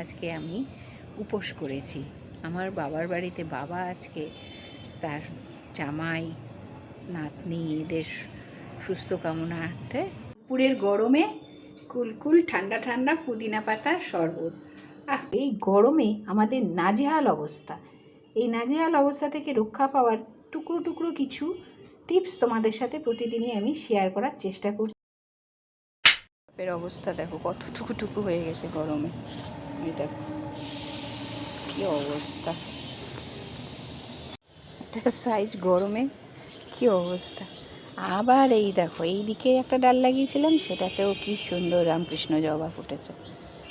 আজকে আমি উপোস করেছি। আমার বাবার বাড়িতে বাবা আজকে তার জামাই, নাতনি, এদের সুস্থ কামনার্থে দুপুরের গরমে কুলকুল, ঠান্ডা ঠান্ডা, পুদিনা পাতার শরবত। আহ, এই গরমে আমাদের নাজেহাল অবস্থা। এই নাজেহাল অবস্থা থেকে রক্ষা পাওয়ার টুকরো টুকরো কিছু টিপস তোমাদের সাথে প্রতিদিনই আমি শেয়ার করার চেষ্টা করছি। এর অবস্থা দেখো, কত টুকু টুকু হয়ে গেছে গরমে। এই দেখো, কি অবস্থা। একটা সাইজ গরমে, কি অবস্থা। আবার এই দেখো, এই দিকে একটা ডাল লাগিয়েছিলাম, সেটাতেও কি সুন্দর রামকৃষ্ণ জবা ফুটেছে।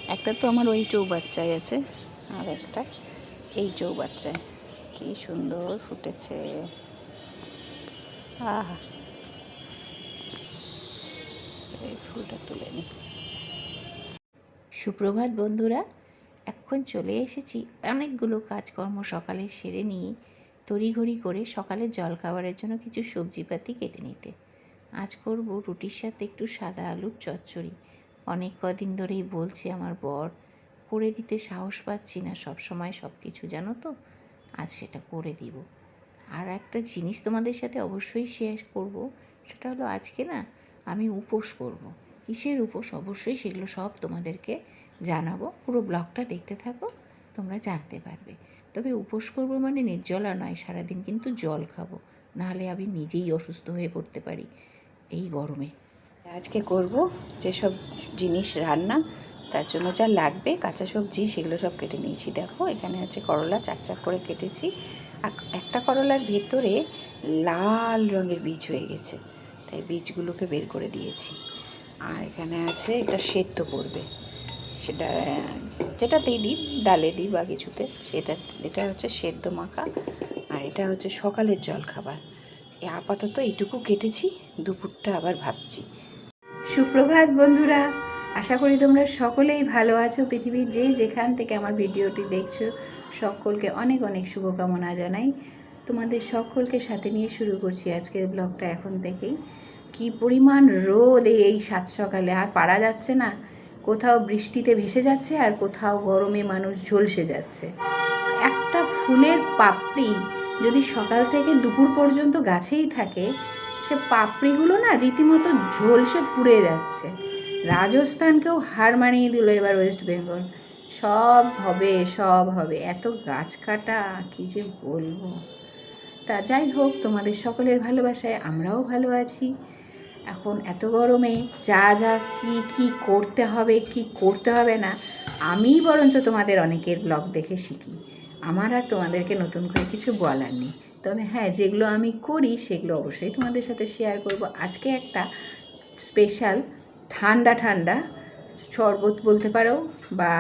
একটা তো আমার ওই চৌবাচ্চায় আছে, আর একটা এই চৌবাচ্চায়। কি সুন্দর ফুটেছে। আহা। এই ফুলটা তুলে নিই সুপ্রভাত বন্ধুরা, এখন চলে এসেছি অনেকগুলো কাজকর্ম সকালে সেরে নিয়ে তড়িঘড়ি করে সকালের জল খাবারের জন্য কিছু সবজিপাতি কেটে নিতে। আজ করব রুটির সাথে একটু সাদা আলুর চচ্চড়ি। অনেক কদিন ধরেই বলছি আমার বর, করে দিতে সাহস পাচ্ছি না সব সময় সব কিছু জানো তো? আজ সেটা করে দিব। আর একটা জিনিস তোমাদের সাথে অবশ্যই শেয়ার করব, সেটা হলো আজকে না আমি উপোস করব। কিসের উপোস? অবশ্যই সেগুলো সব তোমাদেরকে জানাব। পুরো ব্লগটা দেখতে থাকো, তোমরা জানতে পারবে। তবে উপোস করব মানে নির্জলা নয়, সারাদিন কিন্তু জল খাব। নাহলে আমি নিজেই অসুস্থ হয়ে পড়তে পারি এই গরমে। আজকে করব যেসব জিনিস রান্না, তার জন্য যা লাগবে, কাঁচা সবজি, সেগুলো সব কেটে নিয়েছি। দেখো, এখানে আছে করলা চাক চাক করে কেটেছি। আর একটা করলার ভেতরে লাল রঙের বীজ হয়ে গেছে। তাই বীজগুলোকে বের করে দিয়েছি। আর এখানে আছে এটা সেদ্ধ করবে সেটা, যেটাতেই দিই, ডালে দিই বা কিছুতে। এটা এটা হচ্ছে সেদ্ধ মাখা আর এটা হচ্ছে সকালের জল খাবার আপাতত এইটুকু কেটেছি, দুপুরটা আবার ভাবছি। সুপ্রভাত বন্ধুরা, আশা করি তোমরা সকলেই ভালো আছো। পৃথিবীর যে যেখান থেকে আমার ভিডিওটি দেখছ, সকলকে অনেক অনেক শুভকামনা জানাই। তোমাদের সকলকে সাথে নিয়ে শুরু করছি আজকের ব্লগটা এখন থেকেই। কি পরিমাণ রোদ এই সাত সকালে, আর পারা যাচ্ছে না। কোথাও বৃষ্টিতে ভেসে যাচ্ছে আর কোথাও গরমে মানুষ ঝলসে যাচ্ছে। একটা ফুলের পাপড়ি যদি সকাল থেকে দুপুর পর্যন্ত গাছেই থাকে, সে পাপড়িগুলো না রীতিমতো ঝলসে পুড়ে যাচ্ছে। রাজস্থানকেও হার মানিয়ে দিল এবার ওয়েস্ট বেঙ্গল। সব হবে সব হবে। এত গাছ কাটা, কী যে বলব। তা যাই হোক, তোমাদের সকলের ভালোবাসায় আমরাও ভালো আছি। এখন এত গরমে যা যা কি কি করতে হবে, কি করতে হবে না আমিই বরঞ্চ তোমাদের অনেকের ব্লগ দেখে শিখি। আমার আর তোমাদেরকে নতুন করে কিছু বলার নেই। তবে হ্যাঁ যেগুলো আমি করি, সেগুলো অবশ্যই তোমাদের সাথে শেয়ার করব। আজকে একটা স্পেশাল ঠান্ডা ঠান্ডা, শরবত বলতে পারো বা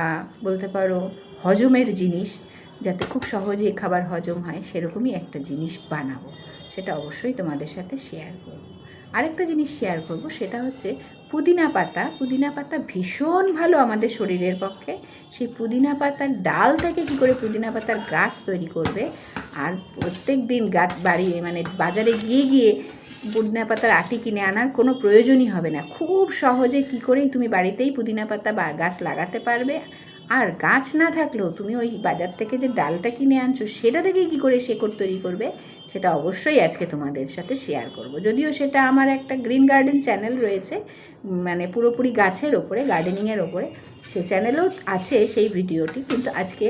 বলতে পারো হজমের জিনিস, যাতে খুব সহজে খাবার হজম হয়, সেরকমই একটা জিনিস বানাবো। সেটা অবশ্যই তোমাদের সাথে শেয়ার করব। আরেকটা জিনিস শেয়ার করব, সেটা হচ্ছে পুদিনা পাতা। পুদিনা পাতা ভীষণ ভালো আমাদের শরীরের পক্ষে। সেই পুদিনা পাতার ডাল থেকে কী করে পুদিনা পাতার গাছ তৈরি করবে? আর প্রত্যেক দিন গাছ বাড়ি মানে বাজারে গিয়ে গিয়ে পুদিনা পাতার আটি কিনে আনার কোনো প্রয়োজনই হবে না। খুব সহজে কি করেই তুমি বাড়িতেই পুদিনা পাতা বা গাছ লাগাতে পারবে। আর গাছ না থাকলেও তুমি ওই বাজার থেকে যে ডালটা কিনে আনছো, সেটা থেকে কি করে শেকড় তৈরি করবে? সেটা অবশ্যই আজকে তোমাদের সাথে শেয়ার করব। যদিও সেটা আমার একটা গ্রিন গার্ডেন চ্যানেল রয়েছে মানে পুরোপুরি গাছের ওপরে গার্ডেনিংয়ের ওপরে, সে চ্যানেলেও আছে সেই ভিডিওটি কিন্তু আজকে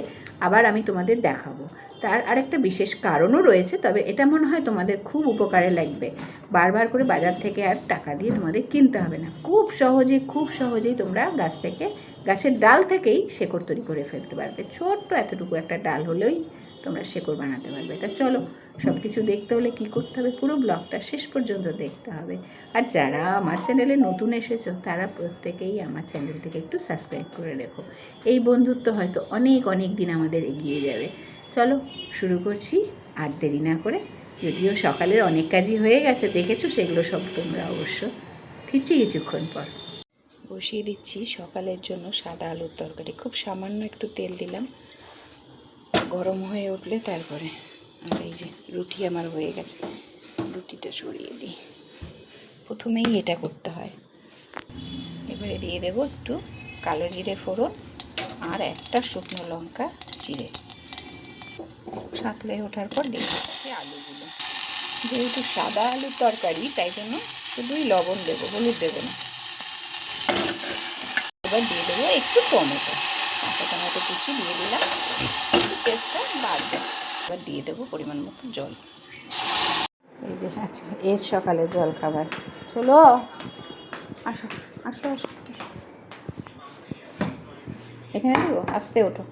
আবার আমি তোমাদের দেখাবো। তার আরেকটা বিশেষ কারণও রয়েছে, তবে এটা মনে হয় তোমাদের খুব উপকারে লাগবে। বারবার করে বাজার থেকে আর টাকা দিয়ে তোমাদের কিনতে হবে না। খুব সহজে, খুব সহজেই তোমরা গাছ থেকে গাছের ডাল থেকেই শেকড় তৈরি করে ফেলতে পারবে। ছোট্ট এতটুকু একটা ডাল হলেই তোমরা শেকড় বানাতে পারবে। তা চলো সব কিছু দেখতে হলে কি করতে হবে? পুরো ব্লগটা শেষ পর্যন্ত দেখতে হবে। আর যারা আমার চ্যানেলে নতুন এসেছ, তারা প্রত্যেকেই আমার চ্যানেলটিকে একটু সাবস্ক্রাইব করে রেখো। এই বন্ধুত্ব হয়তো অনেক অনেক দিন আমাদের এগিয়ে যাবে। চলো, শুরু করছি। আর দেরি না করে, যদিও সকালের অনেক কাজই হয়ে গেছে, দেখেছ সেগুলো সব তোমরা অবশ্য। ফিরছি কিছুক্ষণ পর। বসিয়ে দিচ্ছি সকালের জন্য সাদা আলুর তরকারি। খুব সামান্য একটু তেল দিলাম, গরম হয়ে উঠলে তারপরে আর এই যে রুটি আমার হয়ে গেছে, রুটিটা সরিয়ে দিই। প্রথমেই এটা করতে হয়। এবারে দিয়ে দেবো একটু কালো জিরে ফোড়ন আর একটা শুকনো লঙ্কা চিড়ে সাঁতলে ওঠার পর দিয়ে দিচ্ছি আলুগুলো। যেহেতু সাদা আলুর তরকারি, তাই জন্য শুধুই লবণ দেবো, হলুদ দেবো না এবার দিয়ে দেবো একটু টমেটো। কাঁচা টমেটো কুচি দিয়ে দিলাম। টেস্টটা বাড়বে এবার দিয়ে দেবো পরিমাণ মতো জল। এই যে আজকে এর সকালে জল খাবার চলো, আসো আসো আসো। এখানে দেবো? আসতে ওঠো।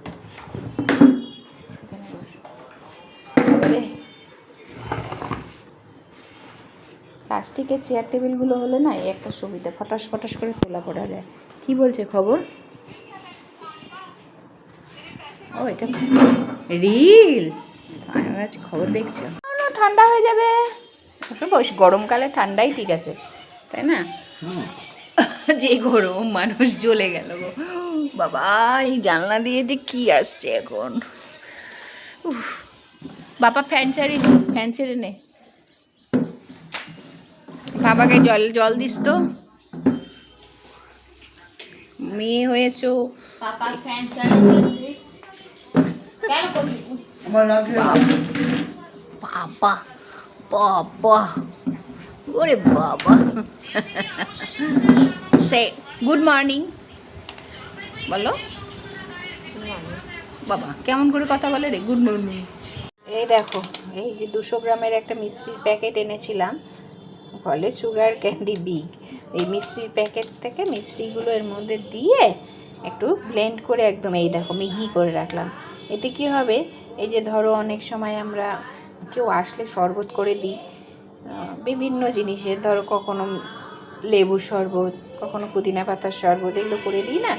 প্লাস্টিকের চেয়ার টেবিলগুলো হলে না, এই একটা সুবিধা। ফটাস ফটাস করে তোলা পড়া যায়। কি বলছে খবর ও এটা রিলস আমি ভাবছি খবর দেখছ। না ঠান্ডা হয়ে যাবে। অবশ্য গরমকালে ঠান্ডাই ঠিক আছে তাই না? যে গরম মানুষ জ্বলে গেল গো। বাবা এই জানলা দিয়ে যে কি আসছে এখন? বাবা ফ্যান ছাড়ি ফ্যান ছেড়ে নে। বাবাকে জল জল দিস তো। মেয়ে হয়েছো। বাবা। বাবা ওরে বাবা। সে গুড মর্নিং বলো। বাবা কেমন করে কথা বলে রে? গুড মর্নিং এই দেখো এই যে দুশো গ্রামের একটা মিষ্টির প্যাকেট এনেছিলাম। ফলে সুগার ক্যান্ডি বিগ এই মিষ্টির প্যাকেট থেকে মিষ্টিগুলো এর মধ্যে দিয়ে একটু ব্লেন্ড করে একদম এই দেখো মিহি করে রাখলাম। এতে কি হবে? এই যে ধরো অনেক সময় আমরা কেউ আসলে শরবত করে দিই বিভিন্ন জিনিসের, ধরো কখনো লেবুর শরবত, কখনো পুদিনা পাতার শরবত এগুলো করে দিই না?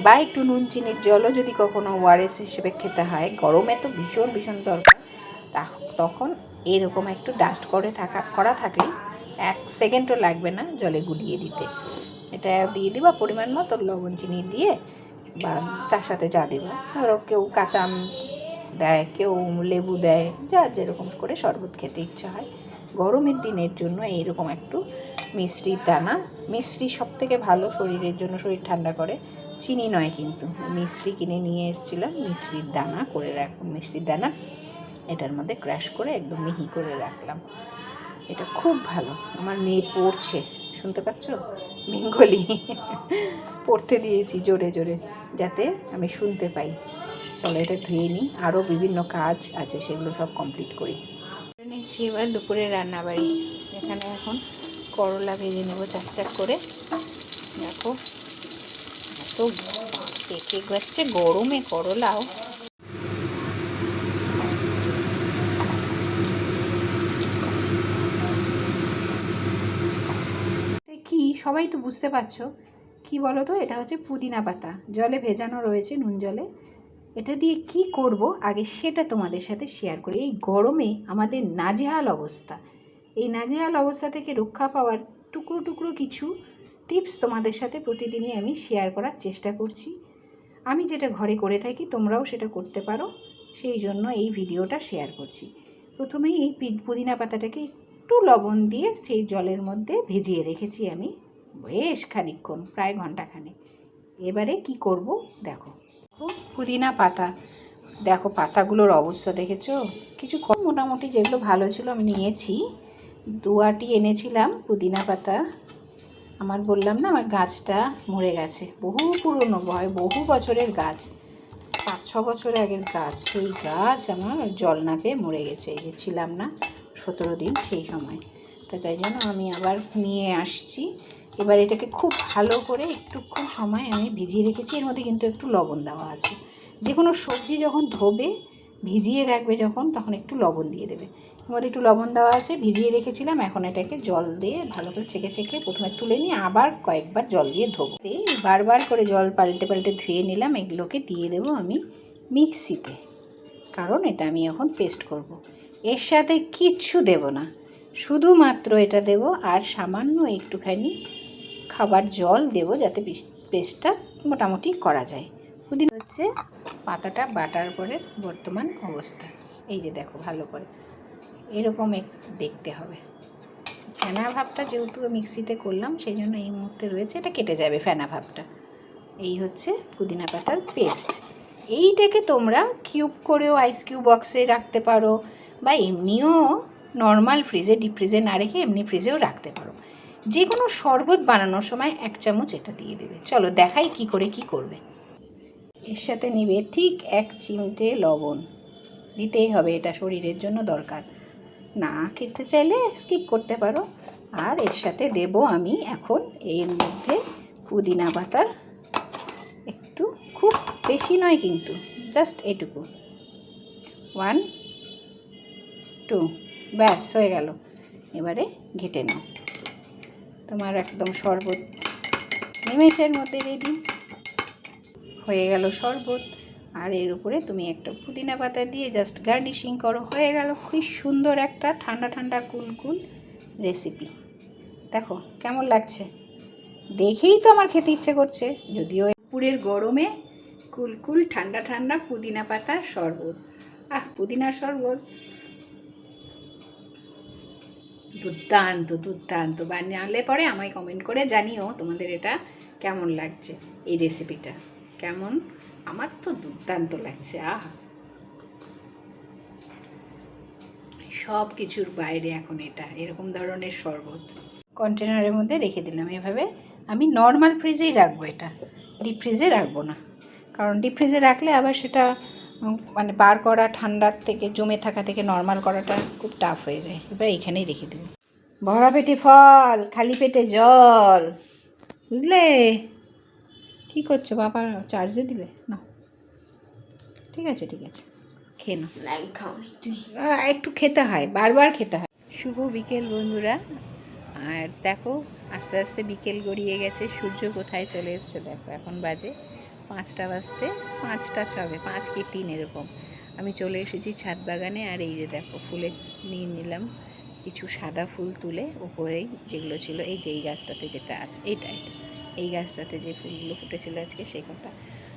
বা একটু নুন, চিনির জলও যদি কখনো ওয়ারেস হিসেবে খেতে হয়, গরমে তো ভীষণ ভীষণ দরকার, তা- তখন এরকম একটু ডাস্ট করে থাকা, করা থাকলে এক সেকেন্ডও লাগবে না জলে গুলিয়ে দিতে। এটা দিয়ে দিবা পরিমাণ মতো লবণ, চিনি দিয়ে বা তার সাথে চা দিব। ধরো কেউ কাঁচা আম দেয়, কেউ লেবু দেয়, যা যেরকম করে শরবত খেতে ইচ্ছা হয়। গরমের দিনের জন্য এইরকম একটু মিষ্টির দানা। মিষ্টি সব থেকে ভালো শরীরের জন্য, শরীর ঠান্ডা করে। চিনি নয় কিন্তু। মিষ্টি কিনে নিয়ে এসেছিলাম মিষ্টির দানা করে রাখ মিষ্টির দানা। এটার মধ্যে ক্র্যাশ করে একদম মিহি করে রাখলাম। এটা খুব ভালো। আমার মেয়ে পড়ছে। শুনতে পাচ্ছ? বেঙ্গলি। পড়তে দিয়েছি জোরে জোরে, যাতে আমি শুনতে পাই। চলো এটা ধুয়ে নিই। আরও বিভিন্ন কাজ আছে, সেগুলো সব কমপ্লিট করি। নিচ্ছি এবার দুপুরে রান্নাবাড়ি। এখানে এখন করলা ভেজে নেব চাক চাক করে। দেখো, এত পেকে যাচ্ছে গরমে করলাও কি সবাই তো বুঝতে পারছ। কি বলো তো এটা হচ্ছে পুদিনা পাতা। জলে ভেজানো রয়েছে নুন জলে। এটা দিয়ে কি করব? আগে সেটা তোমাদের সাথে শেয়ার করি। এই গরমে আমাদের নাজেহাল অবস্থা। এই নাজেহাল অবস্থা থেকে রক্ষা পাওয়ার টুকরো টুকরো কিছু টিপস তোমাদের সাথে প্রতিদিনই আমি শেয়ার করার চেষ্টা করছি। আমি যেটা ঘরে করে থাকি, তোমরাও সেটা করতে পারো। সেই জন্য এই ভিডিওটা শেয়ার করছি। প্রথমেই এই পুদিনা পাতাটাকে একটু লবণ দিয়ে সেই জলের মধ্যে ভিজিয়ে রেখেছি আমি। বেশ খানিকক্ষণ, প্রায় ঘন্টাখানেক এবারে কি করব? দেখো। পুদিনা পাতা। দেখো, পাতাগুলোর অবস্থা দেখেছ? কিছু মোটামুটি যেগুলো ভালো ছিল আমি নিয়েছি। দুয়াটি এনেছিলাম পুদিনা পাতা। আমার বললাম না, আমার গাছটা মরে গেছে। বহু পুরনো, ভয়, বহু বছরের গাছ। পাঁচ, ছ বছর আগের গাছ। সেই গাছ আমার জল না পেয়ে মরে গেছে। এই যে ছিলাম না সতেরো দিন সেই সময়। তা যাই জন্য আমি আবার নিয়ে আসছি। এবার এটাকে খুব ভালো করে একটুক্ষণ সময় আমি ভিজিয়ে রেখেছি। এর মধ্যে কিন্তু একটু লবণ দেওয়া আছে। যে কোনো সবজি যখন ধোবে, ভিজিয়ে রাখবে যখন, তখন একটু লবণ দিয়ে দেবে। এর মধ্যে একটু লবণ দেওয়া আছে, ভিজিয়ে রেখেছিলাম। এখন এটাকে জল দিয়ে ভালো করে ছেঁকে ছেঁকে প্রথমে তুলে নিয়ে আবার কয়েকবার জল দিয়ে ধোবো। এই বারবার করে জল পাল্টে পাল্টে ধুয়ে নিলাম। এগুলোকে দিয়ে দেবো আমি মিক্সিতে। কারণ এটা আমি এখন পেস্ট করব। এর সাথে কিচ্ছু দেব না। শুধুমাত্র এটা দেব আর সামান্য একটুখানি খাবার জল দেব যাতে পিস- পেস্টটা মোটামুটি করা যায়। পুদিন হচ্ছে পাতাটা বাটার পরে বর্তমান অবস্থা। এই যে দেখো ভালো করে। এরকম দেখতে হবে। ফেনা ভাবটা যেহেতু মিক্সিতে করলাম সেই জন্য এই মুহূর্তে রয়েছে, এটা কেটে যাবে ফেনা ভাবটা। এই হচ্ছে পুদিনা পাতার পেস্ট। এইটাকে তোমরা কিউব করেও আইস কিউব বক্সে রাখতে পারো, বা এমনিও নর্মাল ফ্রিজে, ডিপ ফ্রিজে না রেখে এমনি ফ্রিজেও রাখতে পারো। যে কোনো শরবত বানানোর সময় এক চামচ এটা দিয়ে দেবে। চলো দেখাই কি করে কি করবে। এর সাথে নিবে ঠিক এক চিমটে লবণ। দিতেই হবে, এটা শরীরের জন্য দরকার। না খেতে চাইলে স্কিপ করতে পারো। আর এর সাথে দেব আমি এখন এর মধ্যে পুদিনা পাতার একটু খুব বেশি নয় কিন্তু জাস্ট এটুকু। ওয়ান টু ব্যাস, হয়ে গেল। এবারে ঘেটে নাও। তোমার একদম শরবত। নিমেষের মধ্যে রেডি হয়ে গেল শরবত। আর এর উপরে তুমি একটা পুদিনা পাতা দিয়ে জাস্ট গার্নিশিং করো। হয়ে গেল খুব সুন্দর একটা ঠান্ডা ঠান্ডা কুল কুল রেসিপি দেখো, কেমন লাগছে? দেখেই তো আমার খেতে ইচ্ছে করছে। যদিও পুরের গরমে কুলকুল ঠান্ডা ঠান্ডা পুদিনা পাতার শরবত। আহ, পুদিনার শরবত। দুর্দান্ত দুর্দান্ত। বানালে পরে আমায় কমেন্ট করে জানিও তোমাদের এটা কেমন লাগছে, এই রেসিপিটা কেমন? আমার তো দুর্দান্ত লাগছে, আহ! সব কিছুর বাইরে এখন এটা, এরকম ধরনের শরবত। কন্টেনারের মধ্যে রেখে দিলাম এভাবে। আমি নর্মাল ফ্রিজেই রাখব এটা। ডিপ ফ্রিজে রাখব না। কারণ ডিপ ফ্রিজে রাখলে আবার সেটা মানে বার করা ঠান্ডার থেকে জমে থাকা থেকে নর্মাল করাটা খুব টাফ হয়ে যায়। এবার এখানেই রেখে দেবো। ভরা পেটে ফল খালি পেটে জল। বুঝলে? কী করছ বাবা চার্জে দিলে? না ঠিক আছে ঠিক আছে। খেয়ে নাও। একটু খেতে হয় বারবার খেতে হয়। শুভ বিকেল বন্ধুরা। আর দেখো আস্তে আস্তে বিকেল গড়িয়ে গেছে। সূর্য কোথায় চলে এসছে দেখো এখন বাজে পাঁচটা বাজতে পাঁচটা ছবে, পাঁচ কি তিন এরকম। আমি চলে এসেছি ছাদ বাগানে, আর এই যে দেখো, ফুলে নিয়ে নিলাম কিছু সাদা ফুল তুলে, উপরেই যেগুলো ছিল, এই যে এই গাছটাতে যেটা আছে এইটা এটা। এই গাছটাতে যে ফুলগুলো ফুটেছিল আজকে, সেই কটা।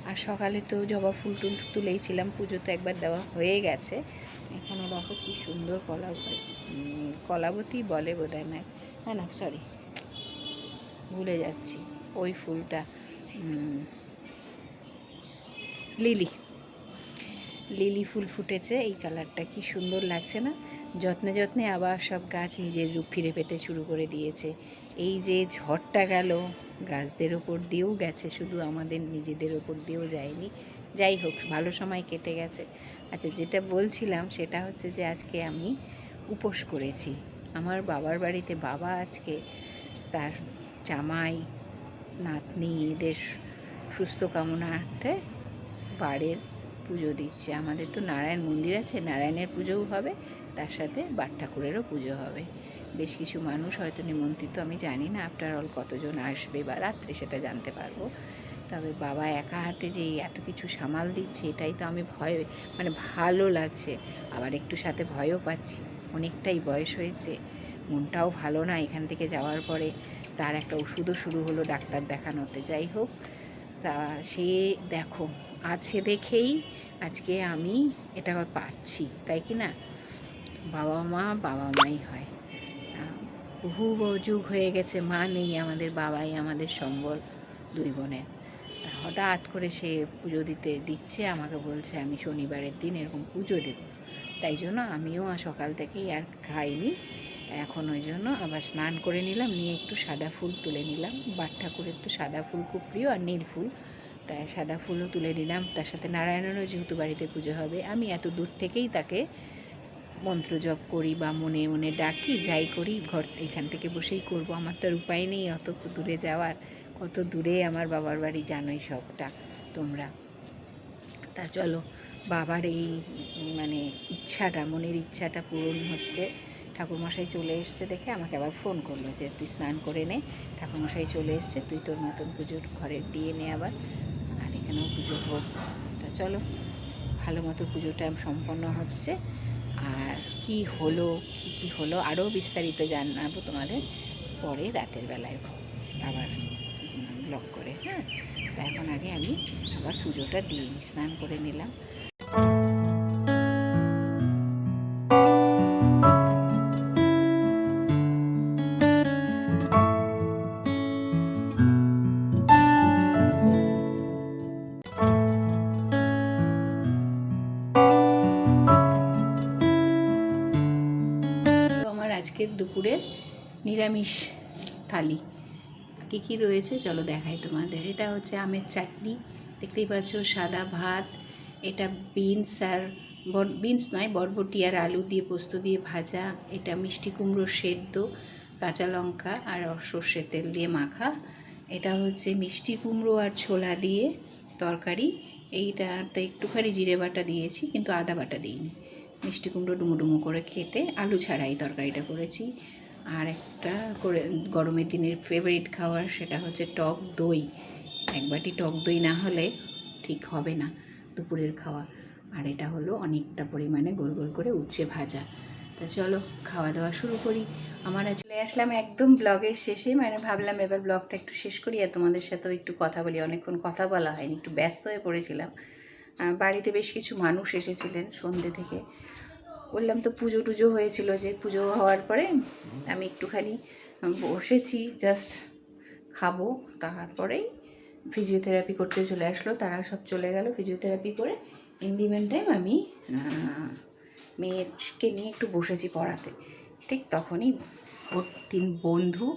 আর সকালে তো জবা ফুল টুল তুলেইছিলাম, পুজো তো একবার দেওয়া হয়ে গেছে। এখানে দেখো কি সুন্দর কলা কলাবতী বলে বোধ হয় না না না সরি ভুলে যাচ্ছি। ওই ফুলটা লিলি। লিলি ফুল ফুটেছে, এই কালারটা কি সুন্দর লাগছে না? যত্নে যত্নে আবার সব গাছ নিজের রূপ ফিরে পেতে শুরু করে দিয়েছে। এই যে ঝড়টা গেল, গাছদের ওপর দিয়েও গেছে, শুধু আমাদের নিজেদের ওপর দিয়েও যায়নি। যাই হোক, ভালো সময় কেটে গেছে। আচ্ছা যেটা বলছিলাম সেটা হচ্ছে যে আজকে আমি উপোস করেছি। আমার বাবার বাড়িতে বাবা আজকে তার জামাই, নাতনি, এদের সুস্থ কামনার্থে বাড়ির পুজো দিচ্ছে। আমাদের তো নারায়ণ মন্দির আছে, নারায়ণের পুজোও হবে, তার সাথে বাট ঠাকুরেরও পুজো হবে। বেশ কিছু মানুষ হয়তো নিমন্ত্রিত, আমি জানি না আফটার অল কতজন আসবে বা রাত্রে সেটা জানতে পারব। তবে বাবা একা হাতে যে এত কিছু সামাল দিচ্ছে, এটাই তো আমি ভয় মানে ভালো লাগছে। আবার একটু সাথে ভয়ও পাচ্ছি, অনেকটাই বয়স হয়েছে, মনটাও ভালো না এখান থেকে যাওয়ার পরে। তার একটা ওষুধও শুরু হলো ডাক্তার দেখানোতে, যাই হোক। তা সে দেখো আছে দেখেই আজকে আমি এটা পাচ্ছি, তাই কি না? বাবা মা, বাবা মাই হয়। বহু যুগ হয়ে গেছে, মা নেই আমাদের, বাবাই আমাদের সম্বল দুই বোনের। তা হঠাৎ করে সে পুজো দিতে দিচ্ছে, আমাকে বলছে আমি শনিবারের দিন এরকম পুজো দেব। তাই জন্য আমিও সকাল থেকেই আর খাইনি। এখন ওই জন্য আবার স্নান করে নিলাম, নিয়ে একটু সাদা ফুল তুলে নিলাম। বাট ঠাকুরের তো সাদা ফুল খুব প্রিয় আর নীল ফুল। তাই সাদা ফুলও তুলে নিলাম। তার সাথে নারায়ণেরও যেহেতু বাড়িতে পুজো হবে, আমি এত দূর থেকেই তাকে মন্ত্র জপ করি বা মনে মনে ডাকি, যাই করি, ঘর এখান থেকে বসেই করব। আমার তো আর উপায় নেই অত দূরে যাওয়ার, কত দূরে আমার বাবার বাড়ি জানোই সবটা, তোমরা। তা চলো, বাবার এই মানে ইচ্ছাটা, মনের ইচ্ছাটা পূরণ হচ্ছে। ঠাকুরমশাই চলে এসছে দেখে আমাকে আবার ফোন করল যে, তুই স্নান করে নে। ঠাকুরমশাই চলে এসছে, তুই তোর মতন পুজোর ঘরে দিয়ে নে আবার। এখানেও পুজো হোক। তা চলো, ভালো মতো পুজোটা সম্পন্ন হচ্ছে। আর কি হলো, কি কি হলো আরও বিস্তারিত জানাব তোমাদের পরে রাতের বেলায় আবার ব্লগ করে হ্যাঁ? তা এখন আগে আমি আবার পুজোটা দিয়ে স্নান করে নিলাম। দুপুরের নিরামিষ থালি। কী কী রয়েছে? চলো দেখাই তোমাদের। এটা হচ্ছে আমের চাটনি। দেখতেই পাচ্ছ, সাদা ভাত, এটা বিনস আর বিনস নয়, বরবটি আর আলু দিয়ে পোস্ত দিয়ে ভাজা। এটা মিষ্টি কুমড়ো সেদ্ধ, কাঁচা লঙ্কা আর সর্ষের তেল দিয়ে মাখা। এটা হচ্ছে মিষ্টি কুমড়ো আর ছোলা দিয়ে তরকারি। এইটাতে একটুখানি জিরে বাটা দিয়েছি, কিন্তু আদা বাটা দিইনি। মিষ্টি কুমড়ো ডুমো ডুমো করে খেতে আলু ছাড়াই তরকারিটা করেছি। আর একটা করে গরমের দিনের ফেভারিট খাবার সেটা হচ্ছে টক দই। এক বাটি টক দই না হলে ঠিক হবে না দুপুরের খাওয়া। আর এটা হলো অনেকটা পরিমাণে গোল গোল করে উচ্ছে ভাজা। তা চলো খাওয়া দাওয়া শুরু করি। আমার চলে আসলাম একদম ব্লগের শেষে। মানে ভাবলাম এবার ব্লগটা একটু শেষ করি আর তোমাদের সাথেও একটু কথা বলি। অনেকক্ষণ কথা বলা হয়নি, একটু ব্যস্ত হয়ে পড়েছিলাম। বাড়িতে বেশ কিছু মানুষ এসেছিলেন সন্ধ্যে থেকে। বললাম তো পুজো টুজো হয়েছিল যে পুজো হওয়ার পরে আমি একটুখানি বসেছি জাস্ট খাব। তারপরেই ফিজিওথেরাপি করতে চলে আসলো। তারা সব চলে গেল ফিজিওথেরাপি করে। ইন দি টাইম আমি মেয়েকে নিয়ে একটু বসেছি পড়াতে। ঠিক তখনই ওর তিন বন্ধু,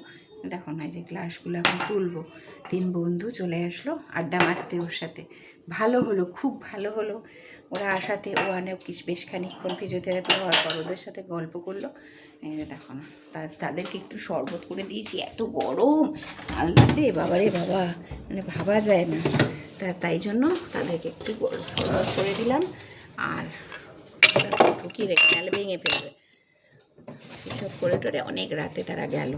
দেখো না যে ক্লাসগুলো এখন তুলবো, তিন বন্ধু চলে আসলো আড্ডা মারতে ওর সাথে। ভালো হলো, খুব ভালো হলো। ওরা আসাতে ও কিছু বেশ খানিকক্ষণ ফিজিওথেরাপি হওয়ার পর ওদের সাথে গল্প করল। দেখো না তা- তাদেরকে একটু শরবত করে দিয়েছি এত গরম। আলদাতে বাবারে বাবা মানে ভাবা যায় না। তা তাই জন্য তাদেরকে একটু শরবত করে দিলাম আর ঢুকিয়ে রেখে নাহলে ভেঙে ফেলবে। এসব করে টোরে অনেক রাতে তারা গেল।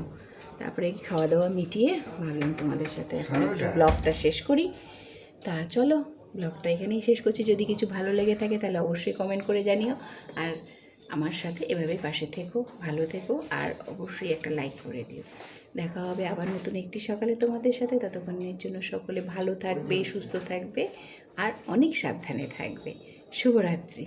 তারপরে কি খাওয়া দাওয়া মিটিয়ে ভাবলাম তোমাদের সাথে এখন ব্লগটা শেষ করি। তা চলো। ব্লগটা এখানেই শেষ করছি। যদি কিছু ভালো লেগে থাকে তাহলে অবশ্যই কমেন্ট করে জানিও। আর আমার সাথে এভাবে পাশে থেকো, ভালো থেকো, আর অবশ্যই একটা লাইক করে দিও। দেখা হবে আবার নতুন একটি সকালে তোমাদের সাথে। ততক্ষণের জন্য সকলে ভালো থাকবে, সুস্থ থাকবে, আর অনেক সাবধানে থাকবে। শুভরাত্রি।